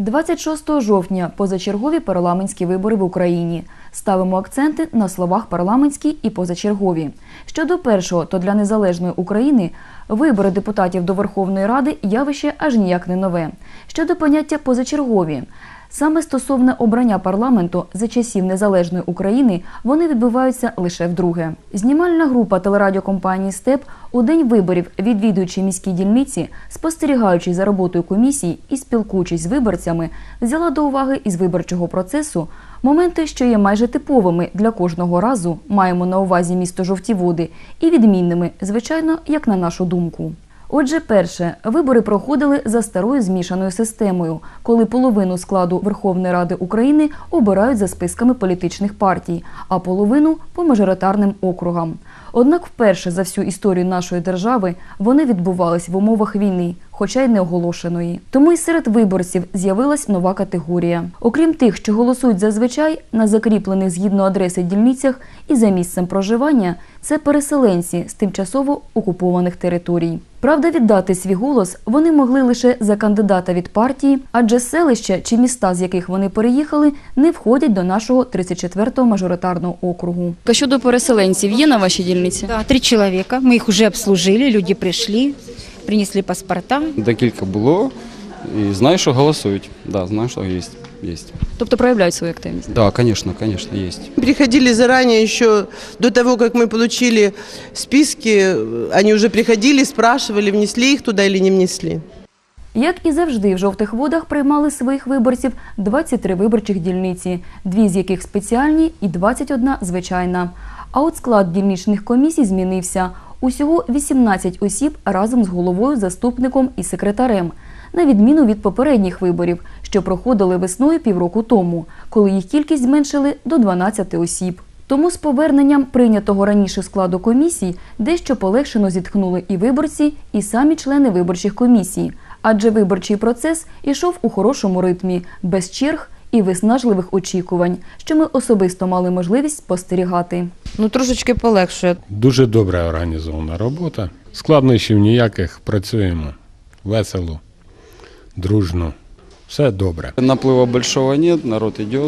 26 жовтня позачергові парламентські вибори в Україні. Ставимо акценти на словах парламентські і позачергові. Щодо першого, то для незалежної України вибори депутатів до Верховної Ради явище аж ніяк не нове. Щодо поняття позачергові. Саме стосовно обрання парламенту за часів незалежної України вони відбуваються лише вдруге. Знімальна група телерадіокомпанії Степ у день виборів, відвідуючи міські дільниці, спостерігаючи за роботою комісій і спілкуючись з виборцями, взяла до уваги із виборчого процесу моменти, що є майже типовими для кожного разу. Маємо на увазі місто жовті води і відмінними, звичайно, як на нашу думку. Отже, перше, вибори проходили за старою змішаною системою, коли половину складу Верховної Ради України обирають за списками політичних партій, а половину по мажоритарним округам. Однак вперше за всю історію нашої держави вони відбувались в умовах війни, хоча й не оголошеної. Тому й серед виборців з'явилась нова категорія. Окрім тих, що голосують зазвичай на закріплених згідно адреси дільницях і за місцем проживання, це переселенці з тимчасово окупованих територій. Правда, віддати свій голос вони могли лише за кандидата від партії, адже селища чи міста, з яких вони переїхали, не входять до нашого 34-го мажоритарного округу. А щодо переселенців є на вашій дільниці? Да, три человека. Мы их уже обслужили, люди пришли, принесли паспорта. Декілька було і знаю, що голосують. Да, знаю, що є. Є. Тобто проявляють свою активність. Да, конечно, конечно, є. Приходили заранее еще до того, как мы получили списки, они уже приходили, спрашивали, внесли их туда или не внесли. Як і завжди, в жовтих водах приймали своїх виборців 23 виборчих дільниці, дві з яких спеціальні і 21 звичайна. А от склад дільничних комісій змінився. Усього 18 осіб разом з головою, заступником і секретарем, на відміну від попередніх виборів, що проходили весною півроку тому, коли їх кількість зменшили до 12 осіб. Тому з поверненням прийнятого раніше складу комісій дещо полегшено зітхнули і виборці, і самі члени виборчих комісій, адже виборчий процес ішов у хорошому ритмі, без черг і виснажливих очікувань, що ми особисто мали можливість спостерігати. Ну, трошечки полегшує. Дуже добре організована робота. Складнощів ніяких працюємо весело, дружно. Все добре. Наплива більшого нет, народ йде.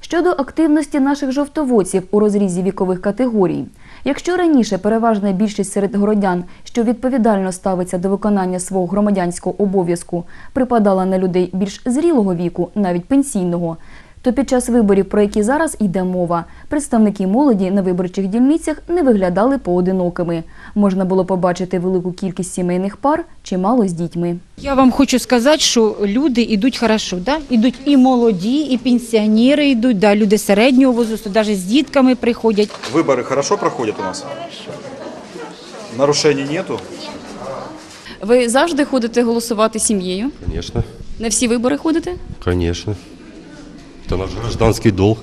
Щодо активності наших жовтоводців у розрізі вікових категорій. Якщо раніше переважна більшість серед городян, що відповідально ставиться до виконання свого громадянського обов'язку, припадала на людей більш зрілого віку, навіть пенсійного, то під час виборів, про які зараз йде мова, представники молоді на виборчих дільницях не виглядали поодинокими. Можна було побачити велику кількість сімейних пар, чимало з дітьми. Я вам хочу сказати, що люди йдуть хорошо, да? Ідуть і молоді, і пенсіонери йдуть, да? люди середнього возрасту, навіть з дітками приходять. Выборы хорошо проходят у нас? Нарушений нету? Ви завжди ходите голосувати сім'єю? Конечно, На всі вибори ходите? конечно. Это наш гражданский долг.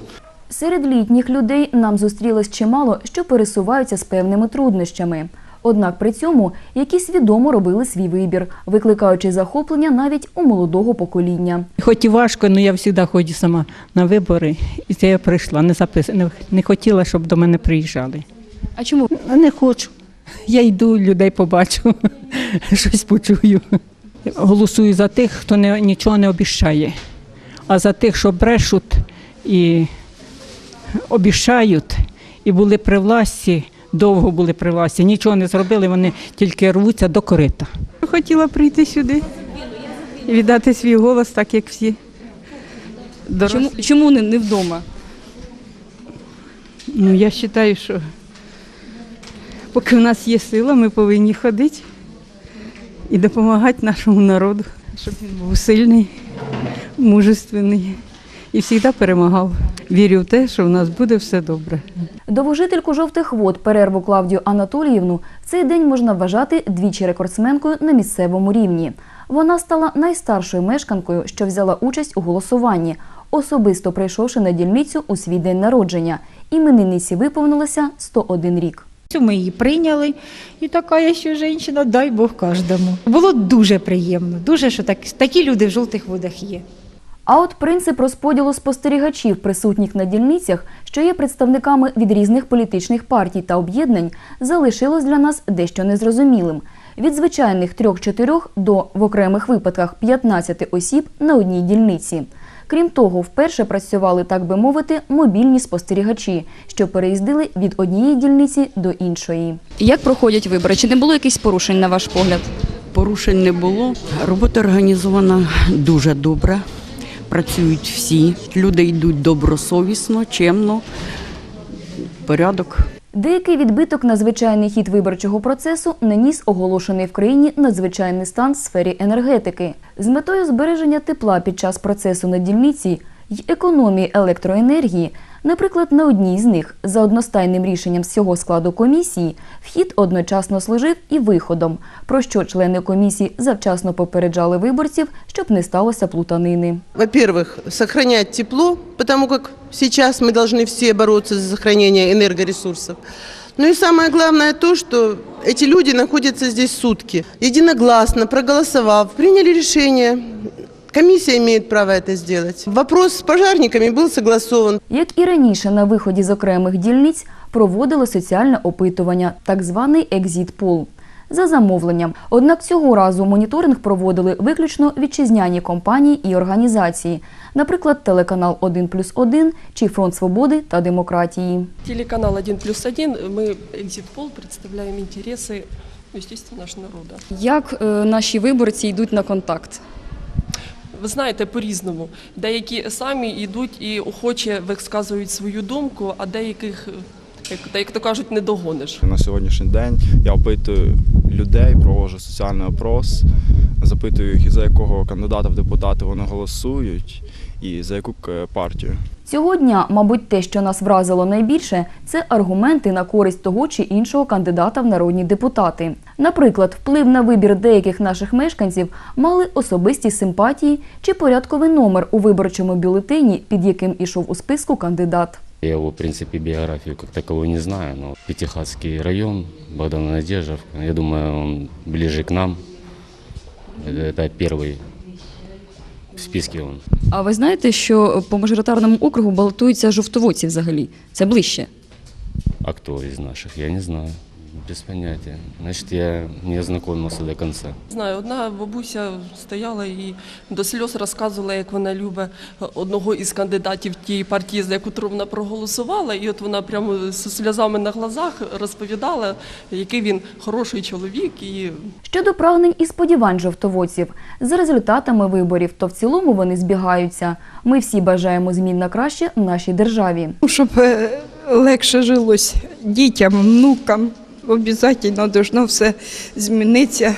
Серед літніх людей нам зустрілось чимало, що пересуваються з певними труднощами. Однак при цьому які свідомо робили свій вибір, викликаючи захоплення навіть у молодого покоління. Хоч і важко, але я завжди ходжу сама на вибори, і це я прийшла, не запис... не, не хотіла, щоб до мене приїжджали. А чому? Не хочу. Я йду, людей побачу, щось почую. Голосую за тих, хто не, нічого не обіщає, а за тих, що брешуть і обіщають, і були при власті, довго були при власті, нічого не зробили, вони тільки рвуться до корита. Хотіла прийти сюди і віддати свій голос, так як всі. дорослі. Чому, чому не, не вдома? Ну, я вважаю, що поки в нас є сила, ми повинні ходити і допомагати нашому народу, щоб він був сильний, мужественний і завжди перемагав. Вірю в те, що в нас буде все добре. Довожительку жовтих вод перерву Клавдію Анатоліївну в цей день можна вважати двічі рекордсменкою на місцевому рівні. Вона стала найстаршою мешканкою, що взяла участь у голосуванні, особисто прийшовши на дільницю у свій день народження. Іменинниці виповнилося 101 рік. Ми її прийняли, і така я ще жінка, дай Бог кожному. Було дуже приємно, дуже, що так, такі люди в жовтих водах є. А от принцип розподілу спостерігачів, присутніх на дільницях, що є представниками від різних політичних партій та об'єднань, залишилось для нас дещо незрозумілим. від звичайних 3-4 до в окремих випадках 15 осіб на одній дільниці. Крім того, вперше працювали, так би мовити, мобільні спостерігачі, що переїздили від однієї дільниці до іншої. Як проходять вибори? Чи не було якихось порушень на ваш погляд? Порушень не було. Робота організована дуже добре. Працюють всі. Люди йдуть добросовісно, чемно. Порядок. Деякий відбиток на звичайний хід виборчого процесу наніс оголошений в країні надзвичайний стан в сфері енергетики з метою збереження тепла під час процесу на дільниці й економії електроенергії. Наприклад, на одній з них за одностайним рішенням всього складу комісії вхід одночасно служив і виходом, про що члени комісії завчасно попереджали виборців, щоб не сталося плутанини. Во-первых, сохранять тепло, потому как сейчас мы должны все бороться за сохранение энергоресурсов. Ну и самое главное то, что эти люди находятся здесь сутки. Единогласно, проголосовав, приняли решение. Комиссия имеет право это сделать. Вопрос с пожарниками был согласован. Як і раніше на виході з окремих дільниць проводили соціальне опитування, так званий екзіт-пол. За замовленням. Однак цього разу моніторинг проводили виключно вітчизняні компанії і організації, наприклад, телеканал 1 плюс 1 чи Фронт Свободи та демократії. Телеканал 1 плюс 1, мы Exit Poll представляем интересы, ну, естественно, нашего народа. Як е, наші виборці йдуть на контакт? Ви знаєте, по-різному. Деякі самі йдуть і охоче висказують свою думку, а деяких, як, як то кажуть, не догониш. На сьогоднішній день я опитую людей, проводжу соціальний опрос, запитую їх, за якого кандидата в депутати вони голосують і за яку е, партію. Цього дня, мабуть, те, що нас вразило найбільше, це аргументи на користь того чи іншого кандидата в народні депутати. Наприклад, вплив на вибір деяких наших мешканців мали особисті симпатії чи порядковий номер у виборчому бюлетені, під яким ішов у списку кандидат. Я его, в принципе, биографию как таковой не знаю, но Пятихатский район, Богдан Надеждовка, я думаю, он ближе к нам. Это это первый в списке он. А ви знаєте, що по мажоритарному округу балотуються жовтоводці взагалі? Це ближче. А кто из наших, я не знаю. Без понятия. Значит, я не ознакомился до конца. Знаю, одна бабуся стояла і до сльоз розказувала, як вона любить одного із кандидатів тієї партії, за яку вона проголосувала. І от вона прямо з сльозами на глазах розповідала, який він хороший чоловік і Щодо прагнень і сподівань жовтоводців, за результатами виборів, то в цілому вони збігаються. Ми всі бажаємо змін на краще нашій державі. Щоб е, легше жилось дітям, внукам. Обов'язково должно все змінитися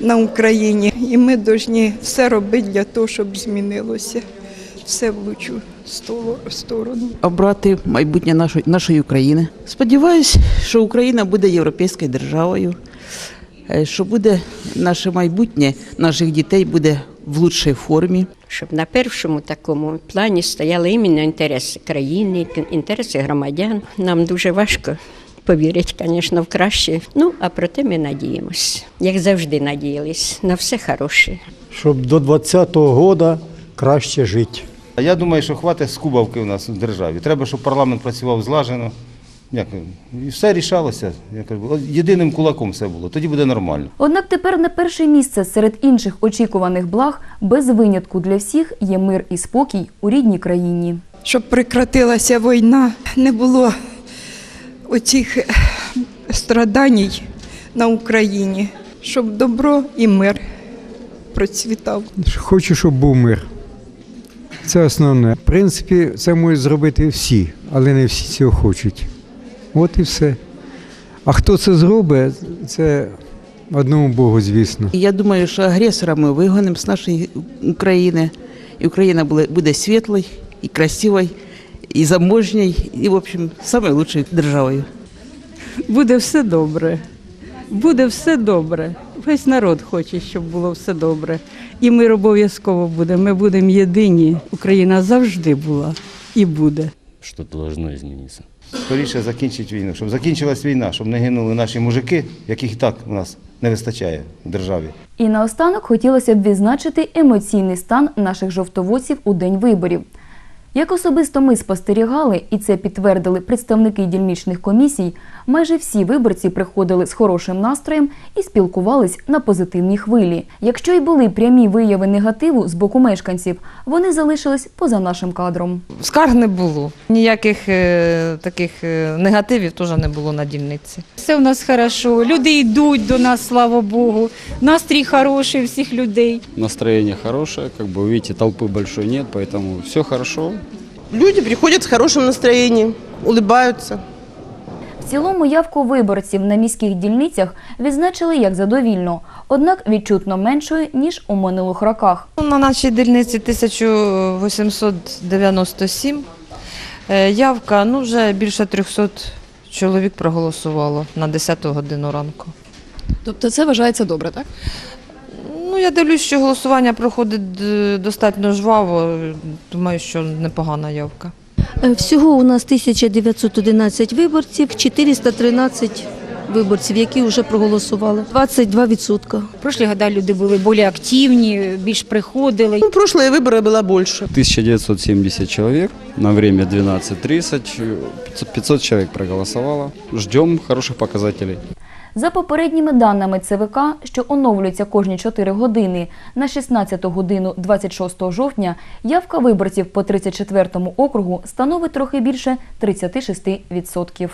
на Україні. І ми повинні все робити для того, щоб змінилося все в лучшу сторону. Обрати майбутнє нашої, нашої України. Сподіваюсь, що Україна буде європейською державою, е, що буде наше майбутнє, наших дітей буде в лучшій формі. щоб на першому такому плані стояли іменно інтереси країни, інтереси громадян. Нам дуже важко повірити, звісно, в краще. Ну, а проте ми надіємось, як завжди надіялись, на все хороше. щоб до 20-го року краще жити. Я думаю, що хватить скубавки у нас в державі. Треба, щоб парламент працював злажено. Як, і все рішалося. Я кажу, єдиним кулаком все було. Тоді буде нормально. Однак тепер на перше місце серед інших очікуваних благ без винятку для всіх є мир і спокій у рідній країні. Щоб прекратилася війна, не було оцих страдань на Україні, щоб добро і мир процвітав. Хочу, щоб був мир. Це основне. В принципі, це можуть зробити всі, але не всі цього хочуть. От і все. А хто це зробить, це одному Богу, звісно. Я думаю, що агресора ми вигонимо з нашої України, і Україна буде, буде світлою, і красивою, і заможньою, і, в общем, найкращою державою. Буде все добре. Буде все добре. Весь народ хоче, щоб було все добре. І мир обов'язково буде. Ми будемо єдині. Україна завжди була і буде. Что-то должно измениться. Скоріше закінчити війну, щоб закінчилась війна, щоб не гинули наші мужики, яких і так у нас не вистачає в державі. І наостанок хотілося б відзначити емоційний стан наших жовтоводців у день виборів. Як особисто ми спостерігали, і це підтвердили представники дільничних комісій, майже всі виборці приходили з хорошим настроєм і спілкувались на позитивній хвилі. Якщо й були прямі вияви негативу з боку мешканців, вони залишились поза нашим кадром. Скарг не було. Ніяких е, таких е, негативів теж не було на дільниці. Все у нас хорошо. Люди йдуть до нас, слава Богу. Настрій хороший у всіх людей. Настроение хорошее, как бы видите, толпы большой нет, поэтому все хорошо. Люди приходят с хорошим настроением, улыбаются. В цілому явку виборців на міських дільницях відзначили як задовільно, однак відчутно меншою, ніж у минулих роках. На нашій дільниці 1897 Е, явка, ну вже більше 300 чоловік проголосувало на 10 годину ранку. Тобто це вважається добре, так? Ну, я дивлюсь, що голосування проходить е, достатньо жваво. Думаю, що непогана явка. Е, Всього у нас 1911 виборців, 413 виборців, які вже проголосували. 22%. В прошлі года люди були більш активні, більш приходили. Ну, прошлые выборы было больше. 1970 человек на время 12.30, 500 500 человек проголосовало. Ждем хороших показателей. За попередніми даними ЦВК, що оновлюється кожні 4 години, на 16 годину 26 жовтня явка виборців по 34 округу становить трохи більше 36%.